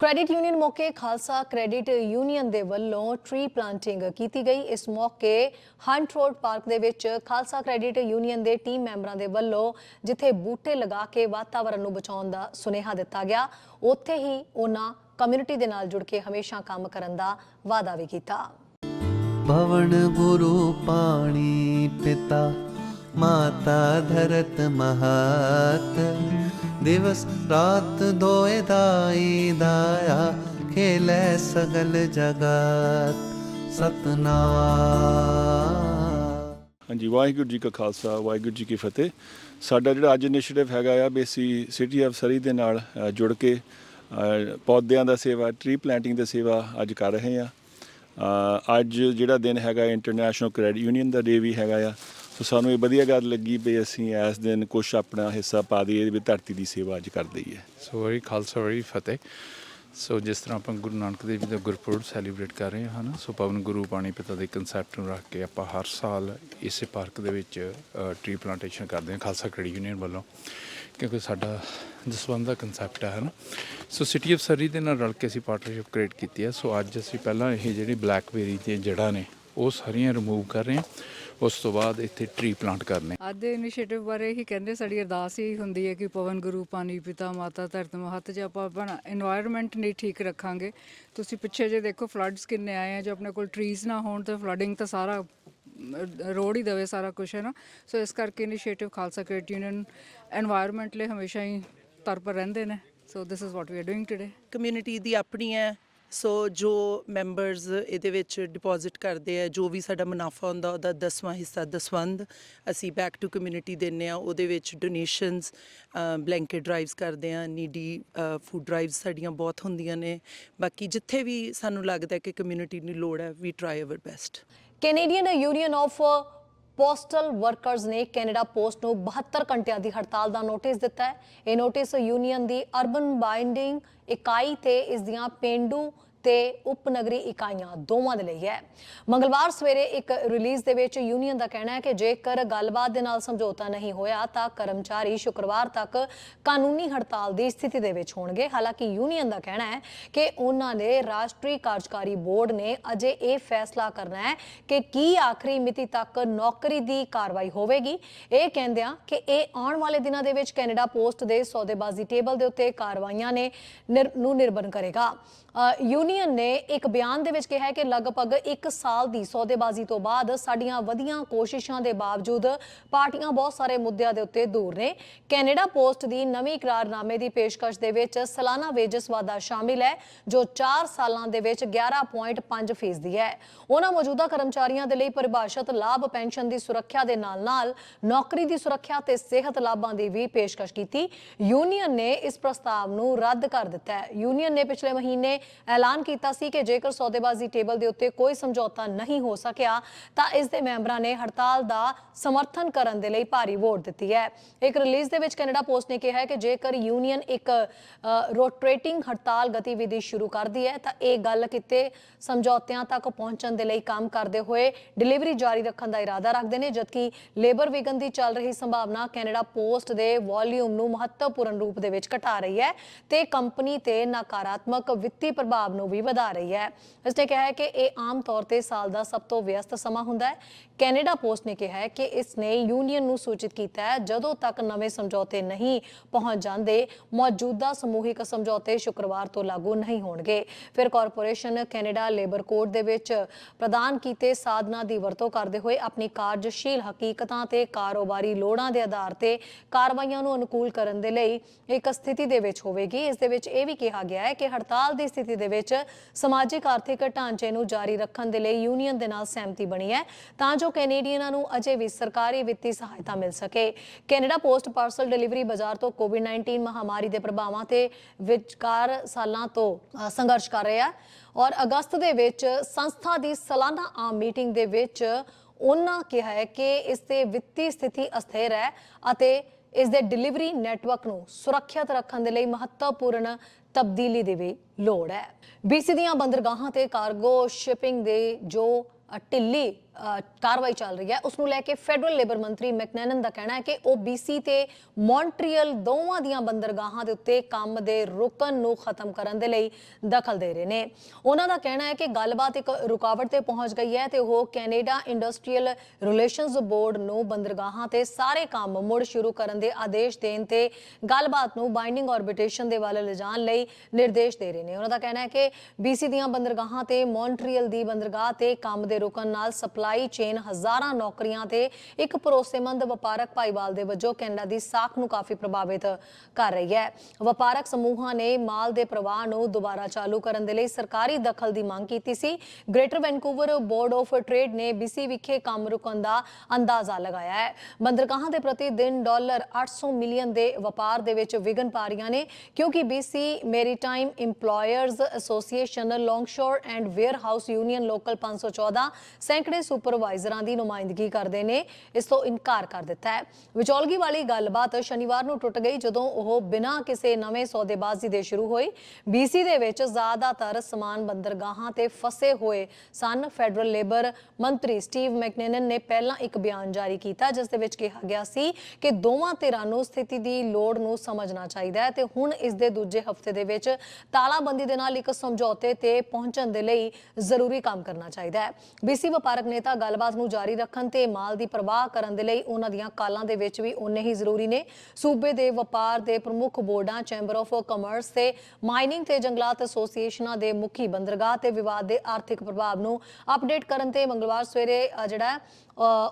Credit union ਮੌਕੇ Khalsa credit union ਦੇ ਵੱਲੋਂ ਟ੍ਰੀ ਪਲਾਂਟਿੰਗ ਕੀਤੀ ਗਈ। ਇਸ ਮੌਕੇ ਹੰਟ ਰੋਡ ਪਾਰਕ ਦੇ ਵਿੱਚ ਖਾਲਸਾ ਕ੍ਰੈਡਿਟ ਯੂਨੀਅਨ ਦੇ ਟੀਮ ਮੈਂਬਰਾਂ ਦੇ ਵੱਲੋਂ ਜਿੱਥੇ ਬੂਟੇ ਲਗਾ ਕੇ ਵਾਤਾਵਰਣ ਨੂੰ ਬਚਾਉਣ ਦਾ ਸੁਨੇਹਾ ਦਿੱਤਾ ਗਿਆ, ਉੱਥੇ ਹੀ ਉਹਨਾਂ ਕਮਿਊਨਿਟੀ ਦੇ ਨਾਲ ਜੁੜ ਕੇ ਹਮੇਸ਼ਾ ਕੰਮ ਕਰਨ ਦਾ ਵਾਅਦਾ ਵੀ ਕੀਤਾ। ਭਵਨ ਗੁਰੂ ਪਾਣੀ ਪਿਤਾ, ਮਾਤਾ ਧਰਤ ਮਹਾਤ। दिवस रात दोए दाई दाया खेले सगल जगत सतनाम ਹਾਂਜੀ ਵਾਹਿਗੁਰੂ ਜੀ ਕਾ ਖਾਲਸਾ ਵਾਹਿਗੁਰੂ ਜੀ ਕੀ ਫਤਿਹ ਸਾਡਾ ਜਿਹੜਾ ਅੱਜ ਇਨੀਸ਼ੀਏਟਿਵ ਹੈਗਾ ਆ ਬੇਸੀ ਸਿਟੀ ਆਫ ਸਰੀ ਦੇ ਨਾਲ ਅ, ਜੁੜ ਕੇ ਅ, ਪੌਦਿਆਂ ਦਾ ਸੇਵਾ ਟਰੀ ਪਲਾਂਟਿੰਗ ਦੀ ਸੇਵਾ ਅੱਜ ਕਰ ਰਹੇ ਆ ਅ, ਅੱਜ ਜਿਹੜਾ ਦਿਨ ਹੈਗਾ ਇੰਟਰਨੈਸ਼ਨਲ ਕ੍ਰੈਡਿਟ ਯੂਨੀਅਨ ਦਾ ਡੇ ਵੀ ਹੈਗਾ ਆ ਸੋ ਸਾਨੂੰ ਇਹ ਵਧੀਆ ਗੱਲ ਲੱਗੀ ਵੀ ਅਸੀਂ ਇਸ ਦਿਨ ਕੁਝ ਆਪਣਾ ਹਿੱਸਾ ਪਾ ਦਈਏ ਵੀ ਧਰਤੀ ਦੀ ਸੇਵਾ ਅੱਜ ਕਰ ਦਈਏ। ਸੋ ਵਰੀ ਖਾਲਸਾ ਵਰੀ ਫਤਿਹ। ਸੋ ਜਿਸ ਤਰ੍ਹਾਂ ਆਪਾਂ ਗੁਰੂ ਨਾਨਕ ਦੇਵ ਜੀ ਦਾ ਗੁਰਪੁਰਬ ਸੈਲੀਬ੍ਰੇਟ ਕਰ ਰਹੇ ਹਾਂ ਨਾ, ਸੋ ਪਵਨ ਗੁਰੂ ਪਾਣੀ ਪਿਤਾ ਦੇ ਕਨਸੈਪਟ ਨੂੰ ਰੱਖ ਕੇ ਆਪਾਂ ਹਰ ਸਾਲ ਇਸੇ ਪਾਰਕ ਦੇ ਵਿੱਚ ਟਰੀ ਪਲਾਂਟੇਸ਼ਨ ਕਰਦੇ ਹਾਂ, ਖਾਲਸਾ ਕ੍ਰੈਡਿਟ ਯੂਨੀਅਨ ਵੱਲੋਂ। ਕਿਉਂਕਿ ਸਾਡਾ ਜਸਵੰਤ ਦਾ ਕਨਸੈਪਟ ਹੈ ਨਾ। ਸੋ ਸਿਟੀ ਆਫ ਸਰੀ ਦੇ ਨਾਲ ਰਲ ਕੇ ਅਸੀਂ ਪਾਰਟਨਰਸ਼ਿਪ ਕ੍ਰੀਏਟ ਕੀਤੀ ਹੈ। ਸੋ ਅੱਜ ਅਸੀਂ ਪਹਿਲਾਂ ਇਹ ਜਿਹੜੀ ਬਲੈਕਬੇਰੀ ਦੀਆਂ ਜੜ੍ਹਾਂ ਨੇ, ਉਹ ਸਾਰੀਆਂ ਰਿਮੂਵ ਕਰ ਰਹੇ ਹਾਂ। ਉਸ ਤੋਂ ਬਾਅਦ ਇੱਥੇ ਟ੍ਰੀ ਪਲਾਂਟ ਕਰਨੇ। ਅੱਜ ਦੇ ਇਨੀਸ਼ੀਏਟਿਵ ਬਾਰੇ ਹੀ ਕਹਿੰਦੇ ਸਾਡੀ ਅਰਦਾਸ ਹੀ ਹੁੰਦੀ ਹੈ ਕਿ ਪਵਨ ਗੁਰੂ ਪਾਣੀ ਪਿਤਾ ਮਾਤਾ ਧਰਤ ਮਹੱਤ ਜੇ ਆਪਾਂ ਆਪਣਾ এনवायरमेंट ਨਹੀਂ ਠੀਕ ਰੱਖਾਂਗੇ ਤੁਸੀਂ ਪਿੱਛੇ ਜੇ ਦੇਖੋ ਫਲੱਡਸ ਕਿੰਨੇ ਆਏ ਆ ਜੇ ਆਪਣੇ ਕੋਲ ਟਰੀਜ਼ ਨਾ ਹੋਣ ਤਾਂ ਫਲੱਡਿੰਗ ਤਾਂ ਸਾਰਾ ਰੋਡ ਹੀ ਦਵੇ ਸਾਰਾ ਕੁਝ ਹੈ ਨਾ? ਸੋ ਇਸ ਕਰਕੇ initiative Khalsa credit union environment ਲਈ ਹਮੇਸ਼ਾ ਹੀ ਤਰਪਰ ਰਹਿੰਦੇ ਨੇ। So this is what we are doing today community ਦੀ ਆਪਣੀ ਹੈ ਸੋ ਜੋ ਮੈਂਬਰਸ ਇਹਦੇ ਵਿੱਚ ਡਿਪੋਜ਼ਿਟ ਕਰਦੇ ਆ, ਜੋ ਵੀ ਸਾਡਾ ਮੁਨਾਫਾ ਹੁੰਦਾ, ਉਹਦਾ ਦਸਵਾਂ ਹਿੱਸਾ ਦਸਵੰਦ ਅਸੀਂ ਬੈਕ ਟੂ ਕਮਿਊਨਿਟੀ ਦਿੰਨੇ ਆ। ਉਹਦੇ ਵਿੱਚ ਡੋਨੇਸ਼ਨਸ ਬਲੈਂਕਟ ਡਰਾਈਵਸ ਕਰਦੇ ਆ ਨੀਡੀ ਫੂਡ ਡਰਾਈਵਸ ਸਾਡੀਆਂ ਬਹੁਤ ਹੁੰਦੀਆਂ ਨੇ। ਬਾਕੀ ਜਿੱਥੇ ਵੀ ਸਾਨੂੰ ਲੱਗਦਾ ਕਿ ਕਮਿਊਨਿਟੀ ਨੂੰ ਲੋੜ ਹੈ we try our best Canadian union of postal workers ਨੇ ਕੈਨੇਡਾ ਪੋਸਟ ਨੂੰ 72 ਘੰਟਿਆਂ ਦੀ ਹੜਤਾਲ ਦਾ ਨੋਟਿਸ ਦਿੱਤਾ ਹੈ। ਇਹ ਨੋਟਿਸ ਯੂਨੀਅਨ ਦੀ ਅਰਬਨ ਬਾਈਂਡਿੰਗ ਇਕਾਈ ਤੇ ਇਸ ਦੀਆਂ ਪਿੰਡੂ ਤੇ ਉਪਨਗਰੀ ਇਕਾਈਆਂ ਦੋਵਾਂ ਦੇ ਲਈ ਹੈ। ਮੰਗਲਵਾਰ ਸਵੇਰੇ ਇੱਕ ਰਿਲੀਜ਼ ਦੇ ਵਿੱਚ ਯੂਨੀਅਨ ਦਾ ਕਹਿਣਾ ਹੈ ਕਿ ਜੇਕਰ ਗੱਲਬਾਤ ਦੇ ਨਾਲ ਸਮਝੌਤਾ ਨਹੀਂ ਹੋਇਆ ਤਾਂ ਕਰਮਚਾਰੀ ਸ਼ੁੱਕਰਵਾਰ ਤੱਕ ਕਾਨੂੰਨੀ ਹੜਤਾਲ ਦੀ ਸਥਿਤੀ ਦੇ ਵਿੱਚ ਹੋਣਗੇ। ਹਾਲਾਂਕਿ ਯੂਨੀਅਨ ਦਾ ਕਹਿਣਾ ਹੈ ਕਿ ਉਹਨਾਂ ਨੇ ਰਾਸ਼ਟਰੀ ਕਾਰਜਕਾਰੀ ਬੋਰਡ ਨੇ ਅਜੇ ਇਹ ਫੈਸਲਾ ਕਰਨਾ ਹੈ ਕਿ ਕੀ ਆਖਰੀ ਮਿਤੀ ਤੱਕ ਨੌਕਰੀ ਦੀ ਕਾਰਵਾਈ ਹੋਵੇਗੀ। ਇਹ ਕਹਿੰਦਿਆਂ ਕਿ ਇਹ ਆਉਣ ਵਾਲੇ ਦਿਨਾਂ ਦੇ ਵਿੱਚ ਕੈਨੇਡਾ ਪੋਸਟ ਦੇ ਸੌਦੇਬਾਜ਼ੀ ਟੇਬਲ ਦੇ ਉੱਤੇ ਕਾਰਵਾਈਆਂ ਨੇ ਨਿਰ- ਨੂੰ ਨਿਰਭਰ ਕਰੇਗਾ। ਯੂਨੀਅਨ ਯੂਨੀਅਨ ਨੇ ਇੱਕ ਬਿਆਨ ਦੇ ਵਿੱਚ ਕਿਹਾ ਹੈ ਕਿ ਲਗਭਗ 1 ਸਾਲ ਦੀ ਸੌਦੇਬਾਜ਼ੀ ਤੋਂ ਬਾਅਦ ਸਾਡੀਆਂ ਵਧੀਆਂ ਕੋਸ਼ਿਸ਼ਾਂ ਦੇ ਬਾਵਜੂਦ ਪਾਰਟੀਆਂ ਬਹੁਤ ਸਾਰੇ ਮੁੱਦਿਆਂ ਦੇ ਉੱਤੇ ਦੂਰ ਨੇ। ਕੈਨੇਡਾ ਪੋਸਟ ਦੀ ਨਵੀਂ ਇਕਰਾਰਨਾਮੇ ਦੀ ਪੇਸ਼ਕਸ਼ ਦੇ ਵਿੱਚ ਸਾਲਾਨਾ ਵੇਜਸ ਵਾਧਾ ਸ਼ਾਮਿਲ ਹੈ, ਜੋ 4 ਸਾਲਾਂ ਦੇ ਵਿੱਚ 11.5% ਫੀਸਦੀ ਹੈ। ਉਹਨਾਂ ਮੌਜੂਦਾ ਕਰਮਚਾਰੀਆਂ ਦੇ ਲਈ ਪਰਿਭਾਸ਼ਤ ਲਾਭ ਪੈਨਸ਼ਨ ਦੀ ਸੁਰੱਖਿਆ ਦੇ ਨਾਲ-ਨਾਲ ਨੌਕਰੀ ਦੀ ਸੁਰੱਖਿਆ ਤੇ ਸਿਹਤ ਲਾਭਾਂ ਦੀ ਵੀ ਪੇਸ਼ਕਸ਼ ਕੀਤੀ। ਯੂਨੀਅਨ ਨੇ ਇਸ ਪ੍ਰਸਤਾਵ ਨੂੰ ਰੱਦ ਕਰ ਦਿੱਤਾ ਹੈ। ਯੂਨੀਅਨ ਨੇ ਪਿਛਲੇ ਮਹੀਨੇ ਐਲਾਨ ਕੀਤਾ ਸੀ ਕਿ ਜੇਕਰ ਸੌਦੇਬਾਜ਼ੀ ਟੇਬਲ ਦੇ ਉੱਤੇ ਕੋਈ ਸਮਝੌਤਾ ਨਹੀਂ ਹੋ ਸਕਿਆ, ਤਾਂ ਇਸ ਦੇ ਮੈਂਬਰਾਂ ਨੇ ਹੜਤਾਲ ਦਾ ਸਮਰਥਨ ਕਰਨ ਦੇ ਲਈ ਭਾਰੀ ਵੋਟ ਦਿੱਤੀ ਹੈ। ਇੱਕ ਰਿਲੀਜ਼ ਦੇ ਵਿੱਚ ਕੈਨੇਡਾ ਪੋਸਟ ਨੇ ਕਿਹਾ ਹੈ ਕਿ ਜੇਕਰ ਯੂਨੀਅਨ ਇੱਕ ਰੋਟੇਟਿੰਗ ਹੜਤਾਲ ਗਤੀਵਿਧੀ ਸ਼ੁਰੂ ਕਰਦੀ ਹੈ, ਤਾਂ ਇਹ ਗੱਲ ਕਿਤੇ ਸਮਝੌਤਿਆਂ ਤੱਕ ਪਹੁੰਚਣ ਦੇ ਲਈ ਕੰਮ ਕਰਦੇ ਹੋਏ ਡਿਲੀਵਰੀ ਜਾਰੀ ਰੱਖਣ ਦਾ ਇਰਾਦਾ ਰੱਖਦੇ ਨੇ, ਜਦਕਿ ਲੇਬਰ ਵਿਗਨ ਦੀ ਚੱਲ ਰਹੀ ਸੰਭਾਵਨਾ ਕੈਨੇਡਾ ਪੋਸਟ ਦੇ ਵੋਲਿਊਮ ਨੂੰ ਮਹੱਤਵਪੂਰਨ ਰੂਪ ਦੇ ਵਿੱਚ ਘਟਾ ਰਹੀ ਹੈ ਤੇ ਕੰਪਨੀ ਤੇ ਨਕਾਰਾਤਮਕ ਵਿੱਤੀ ਪ੍ਰਭਾਵ ਨੂੰ ਵੀ ਵਧਾ ਰਹੀ ਹੈ। ਇਸ ਨੇ ਕਿਹਾ ਹੈ ਕਿ ਇਹ ਆਮ ਤੌਰ ਤੇ ਸਾਲ ਦਾ ਸਭ ਤੋਂ ਵਿਅਸਤ ਸਮਾਂ ਹੁੰਦਾ ਹੈ। ਕੈਨੇਡਾ ਪੋਸਟ ਨੇ ਕਿਹਾ ਹੈ ਕਿ ਇਸ ਨੇ ਯੂਨੀਅਨ ਨੂੰ ਸੂਚਿਤ ਕੀਤਾ ਹੈ, ਜਦੋਂ ਤੱਕ ਨਵੇਂ ਸਮਝੌਤੇ ਨਹੀਂ ਪਹੁੰਚ ਜਾਂਦੇ, ਮੌਜੂਦਾ ਸਮੂਹਿਕ ਸਮਝੌਤੇ ਸ਼ੁੱਕਰਵਾਰ ਤੋਂ ਲਾਗੂ ਨਹੀਂ ਹੋਣਗੇ। ਫਿਰ ਕਾਰਪੋਰੇਸ਼ਨ ਕੈਨੇਡਾ ਲੇਬਰ ਕੋਡ ਦੇ ਵਿੱਚ ਪ੍ਰਦਾਨ ਕੀਤੇ ਸਾਧਨਾਂ ਦੀ ਵਰਤੋਂ ਕਰਦੇ ਹੋਏ ਆਪਣੀ ਕਾਰਜਸ਼ੀਲ ਹਕੀਕਤਾਂ ਤੇ ਕਾਰੋਬਾਰੀ ਲੋੜਾਂ ਦੇ ਆਧਾਰ ਤੇ ਕਾਰਵਾਈਆਂ ਨੂੰ ਅਨੁਕੂਲ ਕਰਨ ਦੇ ਲਈ ਇੱਕ ਸਥਿਤੀ ਦੇ ਵਿੱਚ ਹੋਵੇਗੀ। ਇਸ ਦੇ ਵਿੱਚ ਇਹ ਵੀ ਕਿਹਾ ਗਿਆ ਹੈ ਕਿ ਹੜਤਾਲ ਦੀ ਸਥਿਤੀ ਦੇ ਵਿੱਚ ਸਮਾਜਿਕ ਆਰਥਿਕ ਢਾਂਚੇ ਨੂੰ ਜਾਰੀ ਰੱਖਣ ਦੇ ਲਈ ਯੂਨੀਅਨ ਦੇ ਨਾਲ ਸਹਿਮਤੀ ਬਣੀ ਹੈ, ਤਾਂ ਜੋ ਕੈਨੇਡੀਅਨਾਂ ਨੂੰ ਅਜੇ ਵੀ ਸਰਕਾਰੀ ਵਿੱਤੀ ਸਹਾਇਤਾ ਮਿਲ ਸਕੇ। ਕੈਨੇਡਾ ਪੋਸਟ ਪਾਰਸਲ ਡਿਲੀਵਰੀ ਬਾਜ਼ਾਰ ਤੋਂ ਕੋਵਿਡ-19 ਮਹਾਮਾਰੀ ਦੇ ਪ੍ਰਭਾਵਾਂ ਤੇ ਵਿਚਕਾਰ ਸਾਲਾਂ ਤੋਂ ਸੰਘਰਸ਼ ਕਰ ਰਿਹਾ ਔਰ ਅਗਸਤ ਦੇ ਵਿੱਚ ਸੰਸਥਾ ਦੀ ਸਾਲਾਨਾ ਆਮ ਮੀਟਿੰਗ ਦੇ ਵਿੱਚ ਉਹਨਾਂ ਕਿਹਾ ਹੈ ਕਿ ਇਸ ਤੇ ਵਿੱਤੀ ਸਥਿਤੀ ਅਸਥਿਰ ਹੈ ਅਤੇ ਇਸ ਦੇ ਡਿਲੀਵਰੀ ਨੈਟਵਰਕ ਨੂੰ ਸੁਰੱਖਿਅਤ ਰੱਖਣ ਦੇ ਲਈ ਮਹੱਤਵਪੂਰਨ ਤਬਦੀਲੀ ਦੀ ਵੀ ਲੋੜ ਹੈ। ਬੀਸੀ ਦੀਆਂ ਬੰਦਰਗਾਹਾਂ ਤੇ ਕਾਰਗੋ ਸ਼ਿਪਿੰਗ ਦੇ ਜੋ ਢਿੱਲੀ ਕਾਰਵਾਈ ਚੱਲ ਰਹੀ ਹੈ। ਉਸ ਨੂੰ ਲੈ ਕੇ ਫੈਡਰਲ ਲੇਬਰ ਮੰਤਰੀ ਮੈਕਨੈਨਨ ਦਾ ਕਹਿਣਾ ਹੈ ਕਿ ਉਹ BC ਤੇ ਮੌਂਟਰੀਅਲ ਦੋਵਾਂ ਦੀਆਂ ਬੰਦਰਗਾਹਾਂ ਦੇ ਉੱਤੇ ਕੰਮ ਦੇ ਰੁਕਣ ਨੂੰ ਖਤਮ ਕਰਨ ਦੇ ਲਈ ਦਖਲ ਦੇ ਰਹੇ ਨੇ। ਉਹਨਾਂ ਦਾ ਕਹਿਣਾ ਹੈ ਕਿ ਗੱਲਬਾਤ ਇੱਕ ਰੁਕਾਵਟ ਤੇ ਪਹੁੰਚ ਗਈ ਹੈ ਤੇ ਉਹ ਕੈਨੇਡਾ ਇੰਡਸਟਰੀਅਲ ਰਿਲੇਸ਼ਨਸ ਬੋਰਡ ਨੂੰ ਬੰਦਰਗਾਹਾਂ ਤੇ ਸਾਰੇ ਕੰਮ ਮੁੜ ਸ਼ੁਰੂ ਕਰਨ ਦੇ ਆਦੇਸ਼ ਦੇਣ ਤੇ ਗੱਲਬਾਤ ਨੂੰ ਬਾਈਂਡਿੰਗ ਆਰਬਿਟ੍ਰੇਸ਼ਨ ਦੇ ਵੱਲ ਲਿਜਾਣ ਲਈ ਨਿਰਦੇਸ਼ ਦੇ ਰਹੇ ਨੇ। ਉਹਨਾਂ ਦਾ ਕਹਿਣਾ ਹੈ ਕਿ BC ਦੀਆਂ ਬੰਦਰਗਾਹਾਂ ਤੇ ਮੌਂਟਰੀਅਲ ਦੀ ਬੰਦਰਗਾਹ ਤੇ ਕੰਮ ਦੇ ਰੁਕਣ ਨਾਲ ਸਪਲਾਈ ਚੇਨ ਹਜ਼ਾਰਾਂ ਨੌਕਰੀਆਂ ਤੇ ਇੱਕ ਭਰੋਸੇਮੰਦ ਵਪਾਰਕ ਭਾਈਵਾਲ ਦੇ ਵਜੋਂ ਕੈਨੇਡਾ ਦੀ ਸਾਖ ਨੂੰ ਕਾਫੀ ਪ੍ਰਭਾਵਿਤ ਕਰ ਰਹੀ ਹੈ। ਵਪਾਰਕ ਸਮੂਹਾਂ ਨੇ ਮਾਲ ਦੇ ਪ੍ਰਵਾਹ ਨੂੰ ਦੁਬਾਰਾ ਚਾਲੂ ਕਰਨ ਦੇ ਲਈ ਸਰਕਾਰੀ ਦਖਲ ਦੀ ਮੰਗ ਕੀਤੀ ਸੀ। Greater Vancouver board of trade ਨੇ BC ਵਿਖੇ ਕੰਮ ਰੁਕਣ ਦਾ ਅੰਦਾਜ਼ਾ ਲਗਾਇਆ ਹੈ। ਬੰਦਰਗਾਹਾਂ ਦੇ ਪ੍ਰਤੀ ਦਿਨ ਡਾਲਰ 800 ਮਿਲੀਅਨ ਦੇ ਵਪਾਰ ਦੇ ਵਿੱਚ ਵਿਘਨ ਪਾ ਰਹੀਆਂ ਨੇ, ਕਿਉਂਕਿ BC maritime EMPLOYERS association longshore and warehouse union local 514 ਸੈਂਕੜੇ ਸੁਪਰਵਾਈਜ਼ਰਾਂ ਦੀ ਨੁਮਾਇੰਦਗੀ ਕਰਦੇ ਨੇ, ਇਸ ਤੋਂ ਇਨਕਾਰ ਕਰ ਦਿੱਤਾ ਹੈ। ਵਿਚੋਲਗੀ ਵਾਲੀ ਗੱਲਬਾਤ ਸ਼ਨੀਵਾਰ ਨੂੰ ਟੁੱਟ ਗਈ ਜਦੋਂ ਉਹ ਬਿਨਾਂ ਕਿਸੇ ਨਵੇਂ ਸੌਦੇਬਾਜ਼ੀ ਦੇ ਸ਼ੁਰੂ ਹੋਈ BC ਦੇ ਵਿੱਚ ਜ਼ਿਆਦਾਤਰ ਸਮਾਨ ਬੰਦਰਗਾਹਾਂ ਤੇ ਫਸੇ ਹੋਏ ਸਨ। ਫੈਡਰਲ ਲੇਬਰ ਮੰਤਰੀ ਸਟੀਵ ਮੈਕਨੇਨਨ ਨੇ ਪਹਿਲਾਂ ਇੱਕ ਬਿਆਨ ਜਾਰੀ ਕੀਤਾ, ਜਿਸ ਦੇ ਵਿੱਚ ਕਿਹਾ ਗਿਆ ਸੀ ਕਿ ਦੋਵਾਂ ਧਿਰਾਂ ਨੂੰ ਸਥਿਤੀ ਦੀ ਲੋੜ ਨੂੰ ਸਮਝਣਾ ਚਾਹੀਦਾ ਹੈ ਤੇ ਹੁਣ ਇਸ ਦੇ ਦੂਜੇ ਹਫ਼ਤੇ ਦੇ ਵਿੱਚ ਤਾਲਾਬੰਦੀ ਦੇ ਨਾਲ ਇੱਕ ਸਮਝੌਤੇ ਤੇ ਪਹੁੰਚਣ ਦੇ ਲਈ ਜ਼ਰੂਰੀ ਕੰਮ ਕਰਨਾ ਚਾਹੀਦਾ ਹੈ। BC ਵਪਾਰਕ ਨੇਤਾ ਗੱਲਬਾਤ ਨੂੰ ਜਾਰੀ ਰੱਖਣ ਤੇ ਮਾਲ ਦੀ ਪ੍ਰਵਾਹ ਕਰਨ ਦੇ ਲਈ ਉਹਨਾਂ ਦੀਆਂ ਕਾਲਾਂ ਦੇ ਵਿੱਚ ਵੀ ਉਨੇ ਹੀ ਜ਼ਰੂਰੀ ਨੇ। ਸੂਬੇ ਦੇ ਵਪਾਰ ਦੇ ਪ੍ਰਮੁੱਖ ਬੋਰਡਾਂ ਚੈਂਬਰ ਆਫ ਕਾਮਰਸ ਤੇ ਮਾਈਨਿੰਗ ਤੇ ਜੰਗਲਾਤ ਐਸੋਸੀਏਸ਼ਨਾਂ ਦੇ ਮੁਖੀ ਬੰਦਰਗਾਹ ਤੇ ਵਿਵਾਦ ਦੇ ਆਰਥਿਕ ਪ੍ਰਭਾਵ ਨੂੰ ਅਪਡੇਟ ਕਰਨ ਤੇ ਮੰਗਲਵਾਰ ਸਵੇਰੇ ਜਿਹੜਾ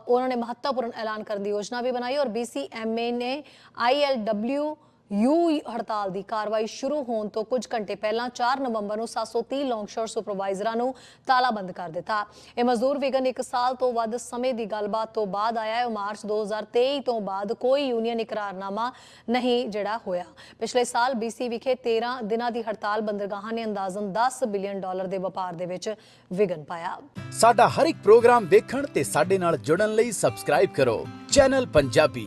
ਉਹਨਾਂ ਨੇ ਮਹੱਤਵਪੂਰਨ ਐਲਾਨ ਕਰਨ ਦੀ ਯੋਜਨਾ ਵੀ ਬਣਾਈ ਔਰ BCMA ਨੇ ILW ਯੂ ਹੜਤਾਲ ਦੀ ਕਾਰਵਾਈ ਸ਼ੁਰੂ ਹੋਣ ਤੋਂ ਕੁਝ ਘੰਟੇ ਪਹਿਲਾਂ 4 ਨਵੰਬਰ ਨੂੰ 730 ਲੌਂਗਸ਼ੋਰ ਸੁਪਰਵਾਈਜ਼ਰਾਂ ਨੂੰ ਤਾਲਾਬੰਦ ਕਰ ਦਿੱਤਾ। ਇਹ ਮਜ਼ਦੂਰ ਵਿਗਨ ਇੱਕ ਸਾਲ ਤੋਂ ਵੱਧ ਸਮੇਂ ਦੀ ਗੱਲਬਾਤ ਤੋਂ ਬਾਅਦ ਆਇਆ। ਹੈ ਮਾਰਚ 2023 ਤੋਂ ਬਾਅਦ ਕੋਈ ਯੂਨੀਅਨ ਇਕਰਾਰਨਾਮਾ ਨਹੀਂ ਜਿਹੜਾ ਹੋਇਆ। ਪਿਛਲੇ ਸਾਲ BC ਵਿਖੇ 13 ਦਿਨਾਂ ਦੀ ਹੜਤਾਲ ਬੰਦਰਗਾਹਾਂ ਨੇ ਅੰਦਾਜ਼ਨ 10 ਬਿਲੀਅਨ ਡਾਲਰ ਦੇ ਵਪਾਰ ਦੇ ਵਿੱਚ ਵਿਗਨ ਪਾਇਆ। ਸਾਡਾ ਹਰ ਇੱਕ ਪ੍ਰੋਗਰਾਮ ਦੇਖਣ ਤੇ ਸਾਡੇ ਨਾਲ ਜੁੜਨ ਲਈ ਸਬਸਕ੍ਰਾਈਬ ਕਰੋ। ਚੈਨਲ ਪੰਜਾਬੀ